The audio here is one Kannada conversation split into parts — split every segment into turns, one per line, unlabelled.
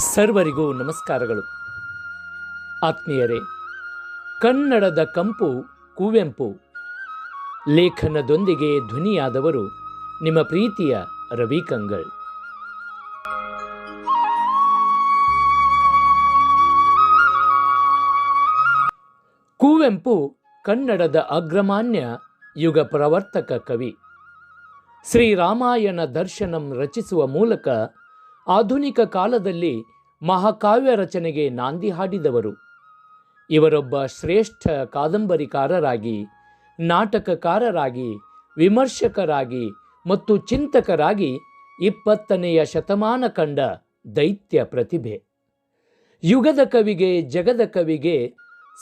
ಸರ್ವರಿಗೂ ನಮಸ್ಕಾರಗಳು. ಆತ್ಮೀಯರೇ, ಕನ್ನಡದ ಕಂಪು, ಕುವೆಂಪು, ಲೇಖನದೊಂದಿಗೆ ಧ್ವನಿಯಾದವರು ನಿಮ್ಮ ಪ್ರೀತಿಯ ರವಿ ಕಂಗಳ್ ಕುವೆಂಪು ಕನ್ನಡದ ಅಗ್ರಮಾನ್ಯ ಯುಗ ಪ್ರವರ್ತಕ ಕವಿ. ಶ್ರೀರಾಮಾಯಣ ದರ್ಶನಂ ರಚಿಸುವ ಮೂಲಕ ಆಧುನಿಕ ಕಾಲದಲ್ಲಿ ಮಹಾಕಾವ್ಯ ರಚನೆಗೆ ನಾಂದಿ ಹಾಡಿದವರು. ಇವರೊಬ್ಬ ಶ್ರೇಷ್ಠ ಕಾದಂಬರಿಕಾರರಾಗಿ, ನಾಟಕಕಾರರಾಗಿ, ವಿಮರ್ಶಕರಾಗಿ ಮತ್ತು ಚಿಂತಕರಾಗಿ ಇಪ್ಪತ್ತನೆಯ ಶತಮಾನ ಕಂಡ ದೈತ್ಯ ಪ್ರತಿಭೆ. ಯುಗದ ಕವಿಗೆ, ಜಗದ ಕವಿಗೆ,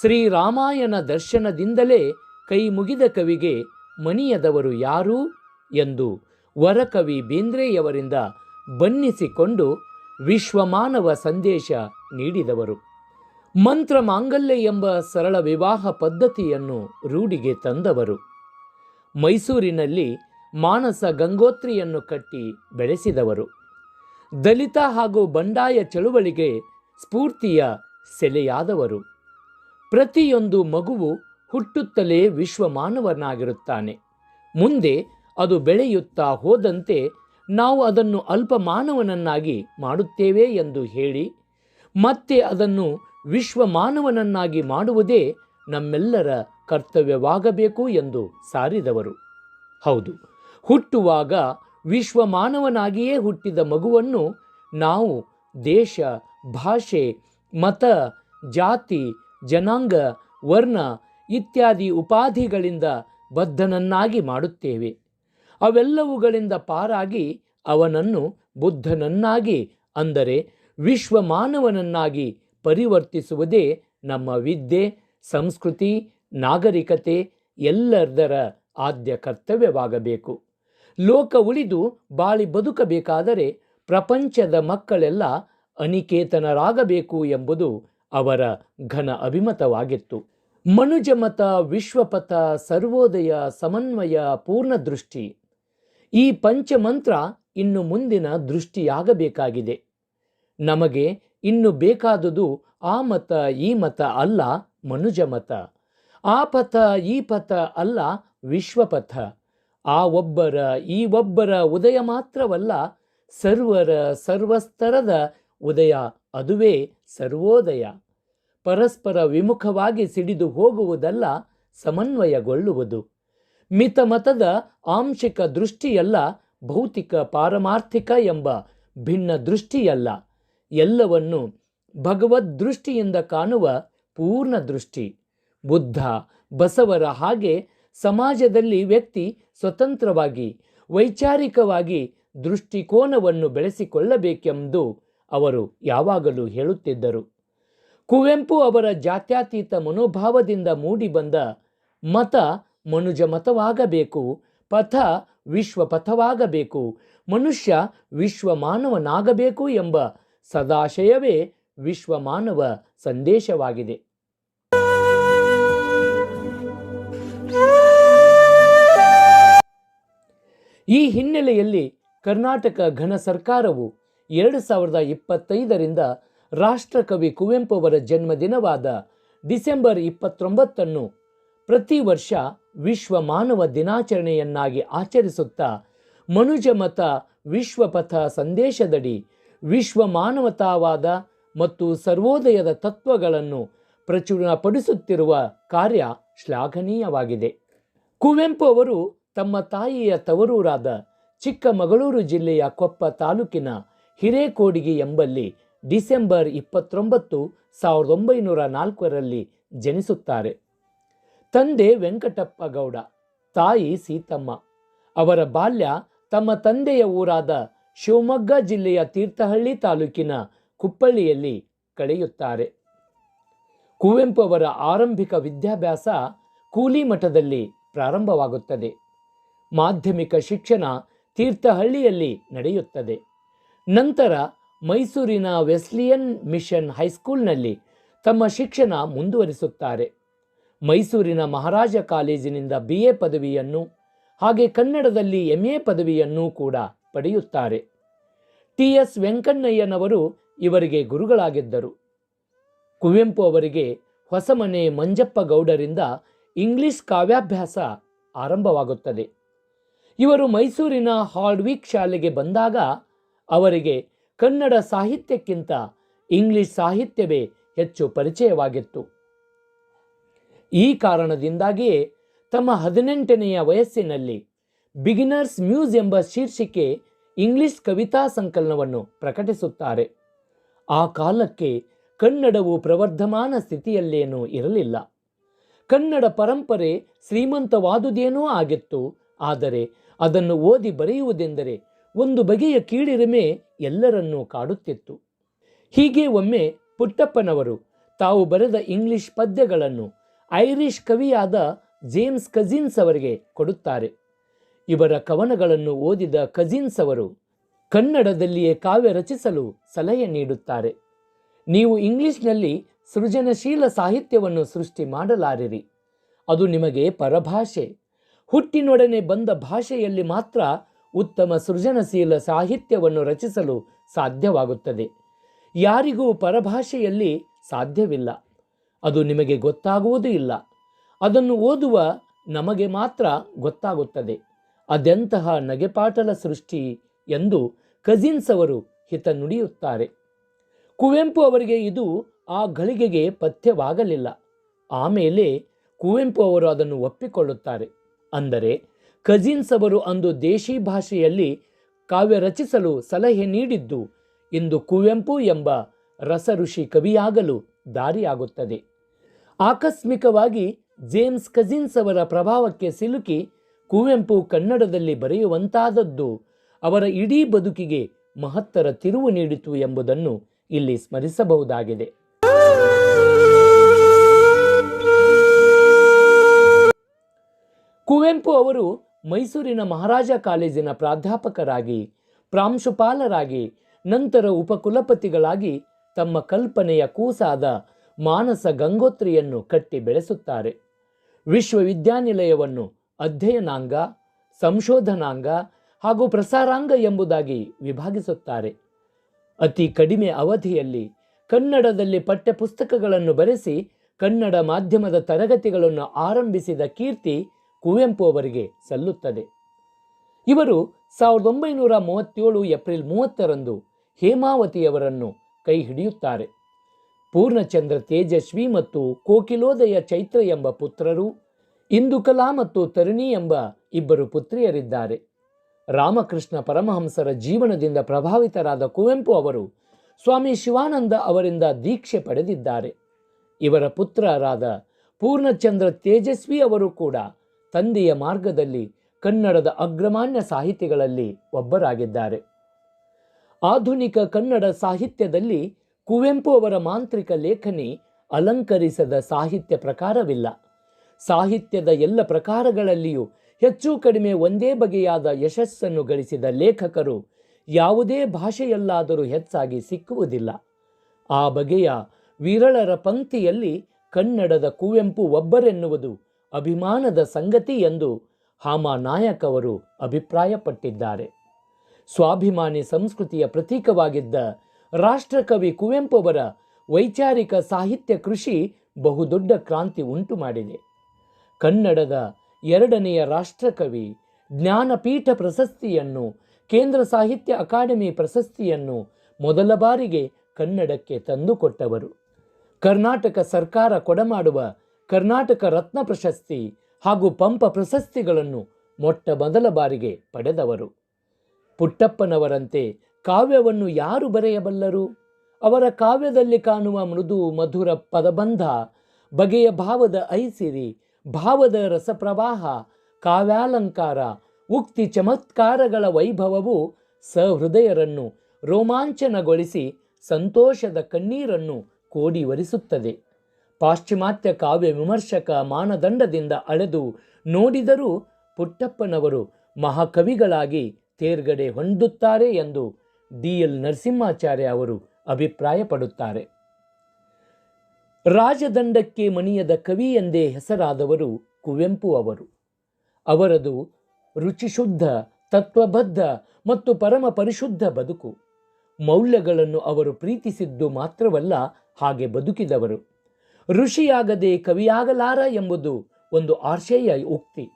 ಶ್ರೀರಾಮಾಯಣ ದರ್ಶನದಿಂದಲೇ ಕೈ ಮುಗಿದ ಕವಿಗೆ ಮಣಿಯದವರು ಯಾರು? ಎಂದು ವರಕವಿ ಬೇಂದ್ರೆಯವರಿಂದ ಬಣ್ಣಿಸಿಕೊಂಡು ವಿಶ್ವಮಾನವ ಸಂದೇಶ ನೀಡಿದವರು. ಮಂತ್ರ ಮಾಂಗಲ್ಯ ಎಂಬ ಸರಳ ವಿವಾಹ ಪದ್ಧತಿಯನ್ನು ರೂಢಿಗೆ ತಂದವರು. ಮೈಸೂರಿನಲ್ಲಿ ಮಾನಸ ಗಂಗೋತ್ರಿಯನ್ನು ಕಟ್ಟಿ ಬೆಳೆಸಿದವರು. ದಲಿತ ಹಾಗೂ ಬಂಡಾಯ ಚಳುವಳಿಗೆ ಸ್ಫೂರ್ತಿಯ ಸೆಲೆಯಾದವರು. ಪ್ರತಿಯೊಂದು ಮಗುವು ಹುಟ್ಟುತ್ತಲೇ ವಿಶ್ವಮಾನವನಾಗಿರುತ್ತಾನೆ. ಮುಂದೆ ಅದು ಬೆಳೆಯುತ್ತಾ ಹೋದಂತೆ ನಾವು ಅದನ್ನು ಅಲ್ಪ ಮಾನವನನ್ನಾಗಿ ಮಾಡುತ್ತೇವೆ ಎಂದು ಹೇಳಿ, ಮತ್ತೆ ಅದನ್ನು ವಿಶ್ವ ಮಾನವನನ್ನಾಗಿ ಮಾಡುವುದೇ ನಮ್ಮೆಲ್ಲರ ಕರ್ತವ್ಯವಾಗಬೇಕು ಎಂದು ಸಾರಿದವರು. ಹೌದು, ಹುಟ್ಟುವಾಗ ವಿಶ್ವ ಮಾನವನಾಗಿಯೇ ಹುಟ್ಟಿದ ಮಗುವನ್ನು ನಾವು ದೇಶ, ಭಾಷೆ, ಮತ, ಜಾತಿ, ಜನಾಂಗ, ವರ್ಣ ಇತ್ಯಾದಿ ಉಪಾಧಿಗಳಿಂದ ಬದ್ಧನನ್ನಾಗಿ ಮಾಡುತ್ತೇವೆ. ಅವೆಲ್ಲವುಗಳಿಂದ ಪಾರಾಗಿ ಅವನನ್ನು ಬುದ್ಧನನ್ನಾಗಿ, ಅಂದರೆ ವಿಶ್ವ ಮಾನವನನ್ನಾಗಿ ಪರಿವರ್ತಿಸುವುದೇ ನಮ್ಮ ವಿದ್ಯೆ, ಸಂಸ್ಕೃತಿ, ನಾಗರಿಕತೆ, ಎಲ್ಲರದರ ಆದ್ಯ ಕರ್ತವ್ಯವಾಗಬೇಕು. ಲೋಕ ಉಳಿದು ಬಾಳಿ ಬದುಕಬೇಕಾದರೆ ಪ್ರಪಂಚದ ಮಕ್ಕಳೆಲ್ಲ ಅನಿಕೇತನರಾಗಬೇಕು ಎಂಬುದು ಅವರ ಘನ ಅಭಿಮತವಾಗಿತ್ತು. ಮನುಜಮತ, ವಿಶ್ವಪಥ, ಸರ್ವೋದಯ, ಸಮನ್ವಯ, ಪೂರ್ಣದೃಷ್ಟಿ. ಈ ಪಂಚಮಂತ್ರ ಇನ್ನು ಮುಂದಿನ ದೃಷ್ಟಿಯಾಗಬೇಕಾಗಿದೆ. ನಮಗೆ ಇನ್ನು ಬೇಕಾದುದು ಆ ಮತ, ಈ ಮತ ಅಲ್ಲ, ಮನುಜ ಮತ. ಆ ಪಥ, ಈ ಪಥ ಅಲ್ಲ, ವಿಶ್ವಪಥ. ಆ ಒಬ್ಬರ, ಈ ಒಬ್ಬರ ಉದಯ ಮಾತ್ರವಲ್ಲ, ಸರ್ವರ, ಸರ್ವಸ್ತರದ ಉದಯ, ಅದುವೇ ಸರ್ವೋದಯ. ಪರಸ್ಪರ ವಿಮುಖವಾಗಿ ಸಿಡಿದು ಹೋಗುವುದಲ್ಲ, ಸಮನ್ವಯಗೊಳ್ಳುವುದು. ಮಿತಮತದ ಆಂಶಿಕ ದೃಷ್ಟಿಯಲ್ಲ ಭೌತಿಕ ಪಾರಮಾರ್ಥಿಕ ಎಂಬ ಭಿನ್ನ ದೃಷ್ಟಿಯಲ್ಲ. ಎಲ್ಲವನ್ನು ಭಗವದ್ ದೃಷ್ಟಿಯಿಂದ ಕಾಣುವ ಪೂರ್ಣ ದೃಷ್ಟಿ. ಬುದ್ಧ, ಬಸವರ ಹಾಗೆ ಸಮಾಜದಲ್ಲಿ ವ್ಯಕ್ತಿ ಸ್ವತಂತ್ರವಾಗಿ, ವೈಚಾರಿಕವಾಗಿ ದೃಷ್ಟಿಕೋನವನ್ನು ಬೆಳೆಸಿಕೊಳ್ಳಬೇಕೆಂದು ಅವರು ಯಾವಾಗಲೂ ಹೇಳುತ್ತಿದ್ದರು. ಕುವೆಂಪು ಅವರ ಜಾತ್ಯತೀತ ಮನೋಭಾವದಿಂದ ಮೂಡಿಬಂದ ಮತ ಮನುಜ ಮತವಾಗಬೇಕು ಪಥ ವಿಶ್ವ ಪಥವಾಗಬೇಕು ಮನುಷ್ಯ ವಿಶ್ವಮಾನವನಾಗಬೇಕು ಎಂಬ ಸದಾಶಯವೇ ವಿಶ್ವ ಮಾನವ ಸಂದೇಶವಾಗಿದೆ. ಈ ಹಿನ್ನೆಲೆಯಲ್ಲಿ ಕರ್ನಾಟಕ ಘನ ಸರ್ಕಾರವು ಎರಡು ಸಾವಿರದ ಇಪ್ಪತ್ತೈದರಿಂದ ರಾಷ್ಟ್ರಕವಿ ಕುವೆಂಪು ಅವರ ಜನ್ಮದಿನವಾದ ಡಿಸೆಂಬರ್ ಇಪ್ಪತ್ತೊಂಬತ್ತನ್ನು ಪ್ರತಿ ವರ್ಷ ವಿಶ್ವ ಮಾನವ ದಿನಾಚರಣೆಯನ್ನಾಗಿ ಆಚರಿಸುತ್ತಾ ಮನುಜಮತ ವಿಶ್ವಪಥ ಸಂದೇಶದಡಿ ವಿಶ್ವ ಮಾನವತಾವಾದ ಮತ್ತು ಸರ್ವೋದಯದ ತತ್ವಗಳನ್ನು ಪ್ರಚುರಪಡಿಸುತ್ತಿರುವ ಕಾರ್ಯ ಶ್ಲಾಘನೀಯವಾಗಿದೆ. ಕುವೆಂಪು ಅವರು ತಮ್ಮ ತಾಯಿಯ ತವರೂರಾದ ಚಿಕ್ಕಮಗಳೂರು ಜಿಲ್ಲೆಯ ಕೊಪ್ಪ ತಾಲೂಕಿನ ಹಿರೇಕೋಡಿಗೆ ಎಂಬಲ್ಲಿ ಡಿಸೆಂಬರ್ ಇಪ್ಪತ್ತೊಂಬತ್ತು, ಸಾವಿರದ ಒಂಬೈನೂರ ನಾಲ್ಕರಲ್ಲಿ ಜನಿಸುತ್ತಾರೆ. ತಂದೆ ವೆಂಕಟಪ್ಪ ಗೌಡ, ತಾಯಿ ಸೀತಮ್ಮ. ಅವರ ಬಾಲ್ಯ ತಮ್ಮ ತಂದೆಯ ಊರಾದ ಶಿವಮೊಗ್ಗ ಜಿಲ್ಲೆಯ ತೀರ್ಥಹಳ್ಳಿ ತಾಲೂಕಿನ ಕುಪ್ಪಳ್ಳಿಯಲ್ಲಿ ಕಳೆಯುತ್ತಾರೆ. ಕುವೆಂಪು ಅವರ ಆರಂಭಿಕ ವಿದ್ಯಾಭ್ಯಾಸ ಕೂಲಿ ಮಠದಲ್ಲಿ ಪ್ರಾರಂಭವಾಗುತ್ತದೆ. ಮಾಧ್ಯಮಿಕ ಶಿಕ್ಷಣ ತೀರ್ಥಹಳ್ಳಿಯಲ್ಲಿ ನಡೆಯುತ್ತದೆ. ನಂತರ ಮೈಸೂರಿನ ವೆಸ್ಲಿಯನ್ ಮಿಷನ್ ಹೈಸ್ಕೂಲ್ನಲ್ಲಿ ತಮ್ಮ ಶಿಕ್ಷಣ ಮುಂದುವರಿಸುತ್ತಾರೆ. ಮೈಸೂರಿನ ಮಹಾರಾಜ ಕಾಲೇಜಿನಿಂದ ಬಿ ಎ ಪದವಿಯನ್ನು, ಹಾಗೆ ಕನ್ನಡದಲ್ಲಿ ಎಂ ಎ ಪದವಿಯನ್ನೂ ಕೂಡ ಪಡೆಯುತ್ತಾರೆ. ಟಿ ಎಸ್ ವೆಂಕಣ್ಣಯ್ಯನವರು ಇವರಿಗೆ ಗುರುಗಳಾಗಿದ್ದರು. ಕುವೆಂಪು ಅವರಿಗೆ ಹೊಸಮನೆ ಮಂಜಪ್ಪ ಗೌಡರಿಂದ ಇಂಗ್ಲಿಷ್ ಕಾವ್ಯಾಭ್ಯಾಸ ಆರಂಭವಾಗುತ್ತದೆ. ಇವರು ಮೈಸೂರಿನ ಹಾರ್ಡ್ವಿಕ್ ಶಾಲೆಗೆ ಬಂದಾಗ ಅವರಿಗೆ ಕನ್ನಡ ಸಾಹಿತ್ಯಕ್ಕಿಂತ ಇಂಗ್ಲಿಷ್ ಸಾಹಿತ್ಯವೇ ಹೆಚ್ಚು ಪರಿಚಯವಾಗಿತ್ತು. ಈ ಕಾರಣದಿಂದಾಗಿಯೇ ತಮ್ಮ ಹದಿನೆಂಟನೆಯ ವಯಸ್ಸಿನಲ್ಲಿ ಬಿಗಿನರ್ಸ್ ಮ್ಯೂಸ್ ಎಂಬ ಶೀರ್ಷಿಕೆ ಇಂಗ್ಲಿಷ್ ಕವಿತಾ ಸಂಕಲನವನ್ನು ಪ್ರಕಟಿಸುತ್ತಾರೆ. ಆ ಕಾಲಕ್ಕೆ ಕನ್ನಡವು ಪ್ರವರ್ಧಮಾನ ಸ್ಥಿತಿಯಲ್ಲೇನೂ ಇರಲಿಲ್ಲ. ಕನ್ನಡ ಪರಂಪರೆ ಶ್ರೀಮಂತವಾದುದೇನೂ ಆಗಿತ್ತು, ಆದರೆ ಅದನ್ನು ಓದಿ ಬರೆಯುವುದೆಂದರೆ ಒಂದು ಬಗೆಯ ಕೀಳಿರಿಮೆ ಎಲ್ಲರನ್ನೂ ಕಾಡುತ್ತಿತ್ತು. ಹೀಗೆ ಒಮ್ಮೆ ಪುಟ್ಟಪ್ಪನವರು ತಾವು ಬರೆದ ಇಂಗ್ಲಿಷ್ ಪದ್ಯಗಳನ್ನು ಐರಿಷ್ ಕವಿಯಾದ ಜೇಮ್ಸ್ ಕಜಿನ್ಸ್ ಅವರಿಗೆ ಕೊಡುತ್ತಾರೆ. ಇವರ ಕವನಗಳನ್ನು ಓದಿದ ಕಜಿನ್ಸ್ ಅವರು ಕನ್ನಡದಲ್ಲಿಯೇ ಕಾವ್ಯ ರಚಿಸಲು ಸಲಹೆ ನೀಡುತ್ತಾರೆ. ನೀವು ಇಂಗ್ಲಿಷ್ನಲ್ಲಿ ಸೃಜನಶೀಲ ಸಾಹಿತ್ಯವನ್ನು ಸೃಷ್ಟಿ ಮಾಡಲಾರಿರಿ. ಅದು ನಿಮಗೆ ಪರಭಾಷೆ. ಹುಟ್ಟಿನೊಡನೆ ಬಂದ ಭಾಷೆಯಲ್ಲಿ ಮಾತ್ರ ಉತ್ತಮ ಸೃಜನಶೀಲ ಸಾಹಿತ್ಯವನ್ನು ರಚಿಸಲು ಸಾಧ್ಯವಾಗುತ್ತದೆ. ಯಾರಿಗೂ ಪರಭಾಷೆಯಲ್ಲಿ ಸಾಧ್ಯವಿಲ್ಲ. ಅದು ನಿಮಗೆ ಗೊತ್ತಾಗುವುದೂ ಇಲ್ಲ. ಅದನ್ನು ಓದುವ ನಮಗೆ ಮಾತ್ರ ಗೊತ್ತಾಗುತ್ತದೆ. ಅದೆಂತಹ ನಗೆಪಾಟಲ ಸೃಷ್ಟಿ ಎಂದು ಕಜಿನ್ಸ್ ಅವರು ಹಿತ ನುಡಿಯುತ್ತಾರೆ. ಕುವೆಂಪು ಅವರಿಗೆ ಇದು ಆ ಗಳಿಗೆಗೆ ಪಥ್ಯವಾಗಲಿಲ್ಲ. ಆಮೇಲೆ ಕುವೆಂಪು ಅವರು ಅದನ್ನು ಒಪ್ಪಿಕೊಳ್ಳುತ್ತಾರೆ. ಅಂದರೆ ಕಜಿನ್ಸ್ ಅವರು ಅಂದು ದೇಶಿ ಭಾಷೆಯಲ್ಲಿ ಕಾವ್ಯ ರಚಿಸಲು ಸಲಹೆ ನೀಡಿದ್ದು ಇಂದು ಕುವೆಂಪು ಎಂಬ ರಸಋಷಿ ಕವಿಯಾಗಲು ದಾರಿಯಾಗುತ್ತದೆ. ಆಕಸ್ಮಿಕವಾಗಿ ಜೇಮ್ಸ್ ಕಜಿನ್ಸ್ ಅವರ ಪ್ರಭಾವಕ್ಕೆ ಸಿಲುಕಿ ಕುವೆಂಪು ಕನ್ನಡದಲ್ಲಿ ಬರೆಯುವಂತಾದದ್ದು ಅವರ ಇಡೀ ಬದುಕಿಗೆ ಮಹತ್ತರ ತಿರುವು ನೀಡಿತು ಎಂಬುದನ್ನು ಇಲ್ಲಿ ಸ್ಮರಿಸಬಹುದಾಗಿದೆ. ಕುವೆಂಪು ಅವರು ಮೈಸೂರಿನ ಮಹಾರಾಜ ಕಾಲೇಜಿನ ಪ್ರಾಧ್ಯಾಪಕರಾಗಿ, ಪ್ರಾಂಶುಪಾಲರಾಗಿ, ನಂತರ ಉಪಕುಲಪತಿಗಳಾಗಿ ತಮ್ಮ ಕಲ್ಪನೆಯ ಕೂಸಾದ ಮಾನಸ ಗಂಗೋತ್ರಿಯನ್ನು ಕಟ್ಟಿ ಬೆಳೆಸುತ್ತಾರೆ. ವಿಶ್ವವಿದ್ಯಾನಿಲಯವನ್ನು ಅಧ್ಯಯನಾಂಗ, ಸಂಶೋಧನಾಂಗ ಹಾಗೂ ಪ್ರಸಾರಾಂಗ ಎಂಬುದಾಗಿ ವಿಭಾಗಿಸುತ್ತಾರೆ. ಅತಿ ಕಡಿಮೆ ಅವಧಿಯಲ್ಲಿ ಕನ್ನಡದಲ್ಲಿ ಪಠ್ಯಪುಸ್ತಕಗಳನ್ನು ಬರೆಸಿ ಕನ್ನಡ ಮಾಧ್ಯಮದ ತರಗತಿಗಳನ್ನು ಆರಂಭಿಸಿದ ಕೀರ್ತಿ ಕುವೆಂಪು ಅವರಿಗೆ ಸಲ್ಲುತ್ತದೆ. ಇವರು ಸಾವಿರದ ಒಂಬೈನೂರ ಮೂವತ್ತೇಳು ಏಪ್ರಿಲ್ ಮೂವತ್ತರಂದು ಹೇಮಾವತಿಯವರನ್ನು ಕೈ ಹಿಡಿಯುತ್ತಾರೆ. ಪೂರ್ಣಚಂದ್ರ ತೇಜಸ್ವಿ ಮತ್ತು ಕೋಕಿಲೋದಯ ಚೈತ್ರ ಎಂಬ ಪುತ್ರರು, ಇಂದುಕಲಾ ಮತ್ತು ತರುಣಿ ಎಂಬ ಇಬ್ಬರು ಪುತ್ರಿಯರಿದ್ದಾರೆ. ರಾಮಕೃಷ್ಣ ಪರಮಹಂಸರ ಜೀವನದಿಂದ ಪ್ರಭಾವಿತರಾದ ಕುವೆಂಪು ಅವರು ಸ್ವಾಮಿ ಶಿವಾನಂದ ಅವರಿಂದ ದೀಕ್ಷೆ ಪಡೆದಿದ್ದಾರೆ. ಇವರ ಪುತ್ರರಾದ ಪೂರ್ಣಚಂದ್ರ ತೇಜಸ್ವಿ ಅವರು ಕೂಡ ತಂದೆಯ ಮಾರ್ಗದಲ್ಲಿ ಕನ್ನಡದ ಅಗ್ರಮಾನ್ಯ ಸಾಹಿತಿಗಳಲ್ಲಿ ಒಬ್ಬರಾಗಿದ್ದಾರೆ. ಆಧುನಿಕ ಕನ್ನಡ ಸಾಹಿತ್ಯದಲ್ಲಿ ಕುವೆಂಪು ಅವರ ಮಾಂತ್ರಿಕ ಲೇಖನಿ ಅಲಂಕರಿಸದ ಸಾಹಿತ್ಯ ಪ್ರಕಾರವಿಲ್ಲ. ಸಾಹಿತ್ಯದ ಎಲ್ಲ ಪ್ರಕಾರಗಳಲ್ಲಿಯೂ ಹೆಚ್ಚು ಕಡಿಮೆ ಒಂದೇ ಬಗೆಯಾದ ಯಶಸ್ಸನ್ನು ಗಳಿಸಿದ ಲೇಖಕರು ಯಾವುದೇ ಭಾಷೆಯಲ್ಲಾದರೂ ಹೆಚ್ಚಾಗಿ ಸಿಕ್ಕುವುದಿಲ್ಲ. ಆ ಬಗೆಯ ವಿರಳರ ಪಂಕ್ತಿಯಲ್ಲಿ ಕನ್ನಡದ ಕುವೆಂಪು ಒಬ್ಬರೆನ್ನುವುದು ಅಭಿಮಾನದ ಸಂಗತಿ ಎಂದು ಹಾಮಾ ನಾಯಕ್ ಅವರು ಅಭಿಪ್ರಾಯಪಟ್ಟಿದ್ದಾರೆ. ಸ್ವಾಭಿಮಾನಿ ಸಂಸ್ಕೃತಿಯ ಪ್ರತೀಕವಾಗಿದ್ದ ರಾಷ್ಟ್ರಕವಿ ಕುವೆಂಪು ಅವರ ವೈಚಾರಿಕ ಸಾಹಿತ್ಯ ಕೃಷಿ ಬಹುದೊಡ್ಡ ಕ್ರಾಂತಿ ಉಂಟು ಮಾಡಿದೆ. ಕನ್ನಡದ ಎರಡನೆಯ ರಾಷ್ಟ್ರಕವಿ ಜ್ಞಾನಪೀಠ ಪ್ರಶಸ್ತಿಯನ್ನು, ಕೇಂದ್ರ ಸಾಹಿತ್ಯ ಅಕಾಡೆಮಿ ಪ್ರಶಸ್ತಿಯನ್ನು ಮೊದಲ ಬಾರಿಗೆ ಕನ್ನಡಕ್ಕೆ ತಂದುಕೊಟ್ಟವರು ಕರ್ನಾಟಕ ಸರ್ಕಾರ ಕೊಡಮಾಡುವ ಕರ್ನಾಟಕ ರತ್ನ ಪ್ರಶಸ್ತಿ ಹಾಗೂ ಪಂಪ ಪ್ರಶಸ್ತಿಗಳನ್ನು ಮೊಟ್ಟ ಮೊದಲ ಬಾರಿಗೆ ಪಡೆದವರು. ಪುಟ್ಟಪ್ಪನವರಂತೆ ಕಾವ್ಯವನ್ನು ಯಾರು ಬರೆಯಬಲ್ಲರು? ಅವರ ಕಾವ್ಯದಲ್ಲಿ ಕಾಣುವ ಮೃದು ಮಧುರ ಪದಬಂಧ, ಬಗೆಯ ಭಾವದ ಐಸಿರಿ, ಭಾವದ ರಸಪ್ರವಾಹ, ಕಾವ್ಯಾಲಂಕಾರ, ಉಕ್ತಿ ಚಮತ್ಕಾರಗಳ ವೈಭವವು ಸಹೃದಯರನ್ನು ರೋಮಾಂಚನಗೊಳಿಸಿ ಸಂತೋಷದ ಕಣ್ಣೀರನ್ನು ಕೋಡಿವರಿಸುತ್ತದೆ. ಪಾಶ್ಚಿಮಾತ್ಯ ಕಾವ್ಯ ವಿಮರ್ಶಕ ಮಾನದಂಡದಿಂದ ಅಳೆದು ನೋಡಿದರೂ ಪುಟ್ಟಪ್ಪನವರು ಮಹಾಕವಿಗಳಾಗಿ ತೇರ್ಗಡೆ ಹೊಂದುತ್ತಾರೆ ಎಂದು ಡಿ ಎಲ್ ನರಸಿಂಹಾಚಾರ್ಯ ಅವರು ಅಭಿಪ್ರಾಯಪಡುತ್ತಾರೆ. ರಾಜದಂಡಕ್ಕೆ ಮಣಿಯದ ಕವಿ ಎಂದೇ ಹೆಸರಾದವರು ಕುವೆಂಪು ಅವರು. ಅವರದು ರುಚಿಶುದ್ಧ, ತತ್ವಬದ್ಧ ಮತ್ತು ಪರಮ ಪರಿಶುದ್ಧ ಬದುಕು. ಮೌಲ್ಯಗಳನ್ನು ಅವರು ಪ್ರೀತಿಸಿದ್ದು ಮಾತ್ರವಲ್ಲ, ಹಾಗೆ ಬದುಕಿದವರು. ಋಷಿಯಾಗದೆ ಕವಿಯಾಗಲಾರ ಎಂಬುದು ಒಂದು ಆಶಯ ಉಕ್ತಿ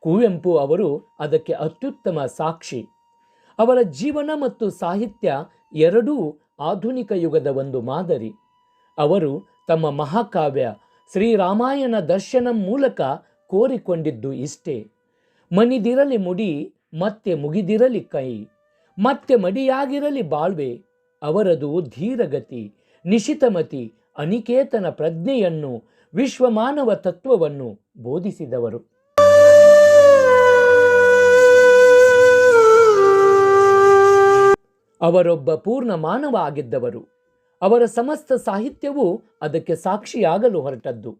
ಕುವೆಂಪು ಅವರು ಅದಕ್ಕೆ ಅತ್ಯುತ್ತಮ ಸಾಕ್ಷಿ. ಅವರ ಜೀವನ ಮತ್ತು ಸಾಹಿತ್ಯ ಎರಡೂ ಆಧುನಿಕ ಯುಗದ ಒಂದು ಮಾದರಿ. ಅವರು ತಮ್ಮ ಮಹಾಕಾವ್ಯ ಶ್ರೀರಾಮಾಯಣ ದರ್ಶನಂ ಮೂಲಕ ಕೋರಿಕೊಂಡಿದ್ದು ಇಷ್ಟೇ. ಮನಿದಿರಲಿ ಮುಡಿ, ಮತ್ತೆ ಮುಗಿದಿರಲಿ ಕೈ, ಮತ್ತೆ ಮಡಿಯಾಗಿರಲಿ ಬಾಳ್ವೆ, ಅವರದು ಧೀರಗತಿ, ನಿಶಿತಮತಿ, ಅನಿಕೇತನ ಪ್ರಜ್ಞೆಯನ್ನು, ವಿಶ್ವಮಾನವ ತತ್ವವನ್ನು ಬೋಧಿಸಿದವರು. ಅವರೊಬ್ಬ ಪೂರ್ಣ ಮಾನವ ಆಗಿದ್ದವರು ಅವರ ಸಮಸ್ತ ಸಾಹಿತ್ಯವು ಅದಕ್ಕೆ ಸಾಕ್ಷಿಯಾಗಲು ಹೊರಟದ್ದು.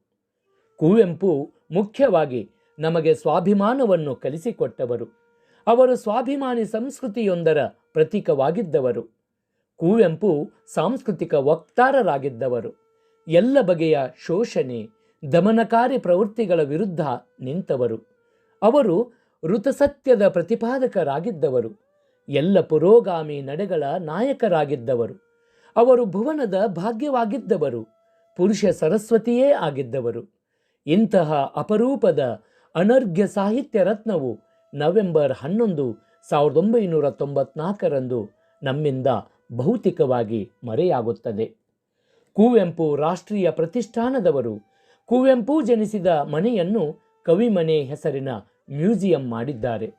ಕುವೆಂಪು ಮುಖ್ಯವಾಗಿ ನಮಗೆ ಸ್ವಾಭಿಮಾನವನ್ನು ಕಲಿಸಿಕೊಟ್ಟವರು. ಅವರು ಸ್ವಾಭಿಮಾನಿ ಸಂಸ್ಕೃತಿಯೊಂದರ ಪ್ರತೀಕವಾಗಿದ್ದವರು. ಕುವೆಂಪು ಸಾಂಸ್ಕೃತಿಕ ವಕ್ತಾರರಾಗಿದ್ದವರು. ಎಲ್ಲ ಬಗೆಯ ಶೋಷಣೆ, ದಮನಕಾರಿ ಪ್ರವೃತ್ತಿಗಳ ವಿರುದ್ಧ ನಿಂತವರು. ಅವರು ಋತಸತ್ಯದ ಪ್ರತಿಪಾದಕರಾಗಿದ್ದವರು. ಎಲ್ಲ ಪುರೋಗಾಮಿ ನಡೆಗಳ ನಾಯಕರಾಗಿದ್ದವರು. ಅವರು ಭುವನದ ಭಾಗ್ಯವಾಗಿದ್ದವರು. ಪುರುಷ ಸರಸ್ವತಿಯೇ ಆಗಿದ್ದವರು. ಇಂತಹ ಅಪರೂಪದ ಅನರ್ಘ್ಯ ಸಾಹಿತ್ಯ ರತ್ನವು ನವೆಂಬರ್ ಹನ್ನೊಂದು, ಸಾವಿರದ ಒಂಬೈನೂರ ತೊಂಬತ್ನಾಲ್ಕರಂದು ನಮ್ಮಿಂದ ಭೌತಿಕವಾಗಿ ಮರೆಯಾಗುತ್ತದೆ. ಕುವೆಂಪು ರಾಷ್ಟ್ರೀಯ ಪ್ರತಿಷ್ಠಾನದವರು. ಕುವೆಂಪು ಜನಿಸಿದ ಮನೆಯನ್ನು ಕವಿಮನೆ ಹೆಸರಿನ ಮ್ಯೂಸಿಯಂ ಮಾಡಿದ್ದಾರೆ.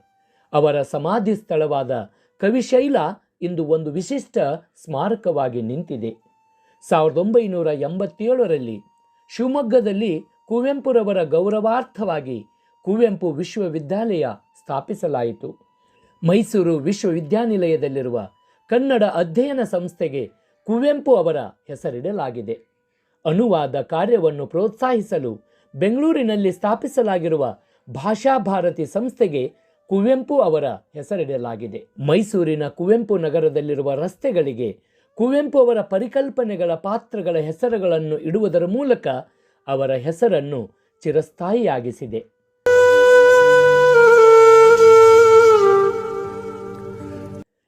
ಅವರ ಸಮಾಧಿ ಸ್ಥಳವಾದ ಕವಿಶೈಲ ಇಂದು ಒಂದು ವಿಶಿಷ್ಟ ಸ್ಮಾರಕವಾಗಿ ನಿಂತಿದೆ. ಸಾವಿರದ ಒಂಬೈನೂರ ಎಂಬತ್ತೇಳರಲ್ಲಿ ಶಿವಮೊಗ್ಗದಲ್ಲಿ ಕುವೆಂಪುರವರ ಗೌರವಾರ್ಥವಾಗಿ ಕುವೆಂಪು ವಿಶ್ವವಿದ್ಯಾಲಯ ಸ್ಥಾಪಿಸಲಾಯಿತು. ಮೈಸೂರು ವಿಶ್ವವಿದ್ಯಾನಿಲಯದಲ್ಲಿರುವ ಕನ್ನಡ ಅಧ್ಯಯನ ಸಂಸ್ಥೆಗೆ ಕುವೆಂಪು ಅವರ ಹೆಸರಿಡಲಾಗಿದೆ. ಅನುವಾದ ಕಾರ್ಯವನ್ನು ಪ್ರೋತ್ಸಾಹಿಸಲು ಬೆಂಗಳೂರಿನಲ್ಲಿ ಸ್ಥಾಪಿಸಲಾಗಿರುವ ಭಾಷಾ ಭಾರತಿ ಸಂಸ್ಥೆಗೆ ಕುವೆಂಪು ಅವರ ಹೆಸರಿಡಲಾಗಿದೆ. ಮೈಸೂರಿನ ಕುವೆಂಪು ನಗರದಲ್ಲಿರುವ ರಸ್ತೆಗಳಿಗೆ ಕುವೆಂಪು ಅವರ ಪರಿಕಲ್ಪನೆಗಳ ಪಾತ್ರಗಳ ಹೆಸರುಗಳನ್ನು ಇಡುವುದರ ಮೂಲಕ ಅವರ ಹೆಸರನ್ನು ಚಿರಸ್ಥಾಯಿಯಾಗಿಸಿದೆ.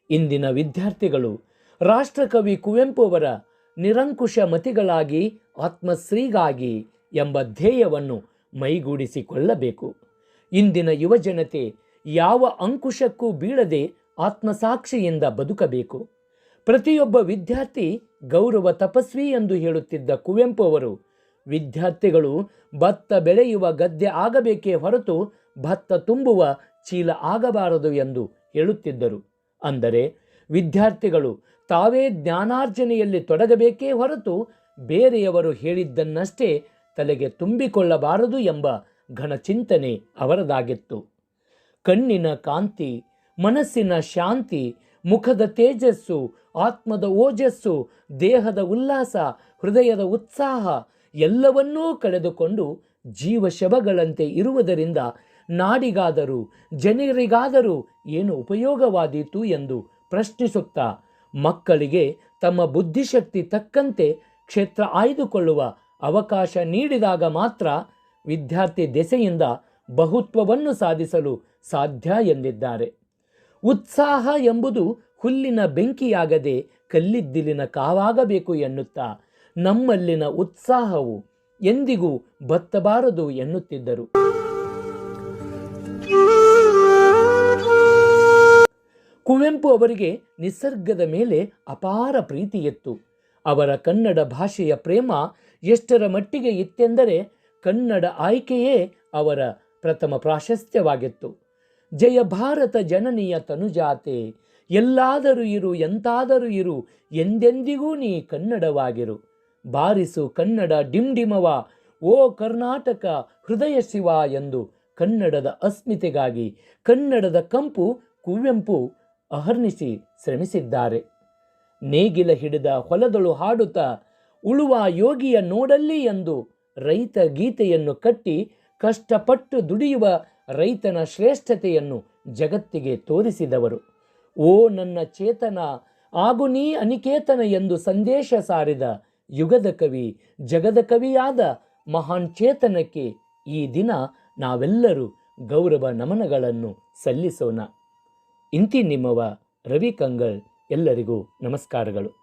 ಇಂದಿನ ವಿದ್ಯಾರ್ಥಿಗಳು ರಾಷ್ಟ್ರಕವಿ ಕುವೆಂಪು ಅವರ ನಿರಂಕುಶ ಮತಿಗಳಾಗಿ ಆತ್ಮಶ್ರೀಗಾಗಿ ಎಂಬ ಧ್ಯೇಯವನ್ನು ಮೈಗೂಡಿಸಿಕೊಳ್ಳಬೇಕು. ಇಂದಿನ ಯುವಜನತೆ ಯಾವ ಅಂಕುಶಕ್ಕೂ ಬೀಳದೆ ಆತ್ಮಸಾಕ್ಷಿಯಿಂದ ಬದುಕಬೇಕು. ಪ್ರತಿಯೊಬ್ಬ ವಿದ್ಯಾರ್ಥಿ ಗೌರವ ತಪಸ್ವಿ ಎಂದು ಹೇಳುತ್ತಿದ್ದ ಕುವೆಂಪು ಅವರು, ವಿದ್ಯಾರ್ಥಿಗಳು ಭತ್ತ ಬೆಳೆಯುವ ಗದ್ದೆ ಆಗಬೇಕೇ ಹೊರತು ಭತ್ತ ತುಂಬುವ ಚೀಲ ಆಗಬಾರದು ಎಂದು ಹೇಳುತ್ತಿದ್ದರು. ಅಂದರೆ, ವಿದ್ಯಾರ್ಥಿಗಳು ತಾವೇ ಜ್ಞಾನಾರ್ಜನೆಯಲ್ಲಿ ತೊಡಗಬೇಕೇ ಹೊರತು ಬೇರೆಯವರು ಹೇಳಿದ್ದನ್ನಷ್ಟೇ ತಲೆಗೆ ತುಂಬಿಕೊಳ್ಳಬಾರದು ಎಂಬ ಘನ ಚಿಂತನೆ ಅವರದಾಗಿತ್ತು. ಕಣ್ಣಿನ ಕಾಂತಿ, ಮನಸ್ಸಿನ ಶಾಂತಿ, ಮುಖದ ತೇಜಸ್ಸು, ಆತ್ಮದ ಓಜಸ್ಸು, ದೇಹದ ಉಲ್ಲಾಸ, ಹೃದಯದ ಉತ್ಸಾಹ ಎಲ್ಲವನ್ನೂ ಕಳೆದುಕೊಂಡು ಜೀವಶವಗಳಂತೆ ಇರುವುದರಿಂದ ನಾಡಿಗಾದರೂ, ಜನರಿಗಾದರೂ ಏನು ಉಪಯೋಗವಾದೀತು ಎಂದು ಪ್ರಶ್ನಿಸುತ್ತಾ ಮಕ್ಕಳಿಗೆ ತಮ್ಮ ಬುದ್ಧಿಶಕ್ತಿ ತಕ್ಕಂತೆ ಕ್ಷೇತ್ರ ಆಯ್ದುಕೊಳ್ಳುವ ಅವಕಾಶ ನೀಡಿದಾಗ ಮಾತ್ರ ವಿದ್ಯಾರ್ಥಿ ದೆಸೆಯಿಂದ ಬಹುತ್ವವನ್ನು ಸಾಧಿಸಲು ಸಾಧ್ಯ ಎಂದಿದ್ದಾರೆ. ಉತ್ಸಾಹ ಎಂಬುದು ಹುಲ್ಲಿನ ಬೆಂಕಿಯಾಗದೆ ಕಲ್ಲಿದ್ದಿಲಿನ ಕಾವಾಗಬೇಕು ಎನ್ನುತ್ತಾ ನಮ್ಮಲ್ಲಿನ ಉತ್ಸಾಹವು ಎಂದಿಗೂ ಬತ್ತಬಾರದು ಎನ್ನುತ್ತಿದ್ದರು. ಕುವೆಂಪು ಅವರಿಗೆ ನಿಸರ್ಗದ ಮೇಲೆ ಅಪಾರ ಪ್ರೀತಿಯಿತ್ತು ಅವರ ಕನ್ನಡ ಭಾಷೆಯ ಪ್ರೇಮ ಎಷ್ಟರ ಮಟ್ಟಿಗೆ ಇತ್ತೆಂದರೆ ಕನ್ನಡ ಆಯ್ಕೆಯೇ ಅವರ ಪ್ರಥಮ ಪ್ರಾಶಸ್ತ್ಯವಾಗಿತ್ತು. ಜಯ ಭಾರತ ಜನನಿಯ ತನುಜಾತೆ. ಎಲ್ಲಾದರೂ ಇರು, ಎಂತಾದರೂ ಇರು, ಎಂದೆಂದಿಗೂ ನೀ ಕನ್ನಡವಾಗಿರು. ಬಾರಿಸು ಕನ್ನಡ ಡಿಂಡಿಮವ ಓ ಕರ್ನಾಟಕ ಹೃದಯ ಶಿವ ಎಂದು ಕನ್ನಡದ ಅಸ್ಮಿತೆಗಾಗಿ, ಕನ್ನಡದ ಕಂಪು ಕುವೆಂಪು ಅಹರ್ನಿಸಿ ಶ್ರಮಿಸಿದ್ದಾರೆ. ನೇಗಿಲ ಹಿಡಿದ ಹೊಲದಳು ಹಾಡುತ್ತ, ಉಳುವ ಯೋಗಿಯ ನೋಡಲ್ಲಿ ಎಂದು ರೈತ ಗೀತೆಯನ್ನು ಕಟ್ಟಿ, ಕಷ್ಟಪಟ್ಟು ದುಡಿಯುವ ರೈತನ ಶ್ರೇಷ್ಠತೆಯನ್ನು ಜಗತ್ತಿಗೆ ತೋರಿಸಿದವರು. ಓ ನನ್ನ ಚೇತನ, ಆಗು ನೀ ಅನಿಕೇತನ ಎಂದು ಸಂದೇಶ ಸಾರಿದ ಯುಗದ ಕವಿ, ಜಗದ ಕವಿಯಾದ ಮಹಾನ್ ಚೇತನಕ್ಕೆ ಈ ದಿನ ನಾವೆಲ್ಲರೂ ಗೌರವ ನಮನಗಳನ್ನು ಸಲ್ಲಿಸೋಣ. ಇಂತಿ ನಿಮ್ಮವ ರವಿ ಕಂಗಲ್ ಎಲ್ಲರಿಗೂ ನಮಸ್ಕಾರಗಳು.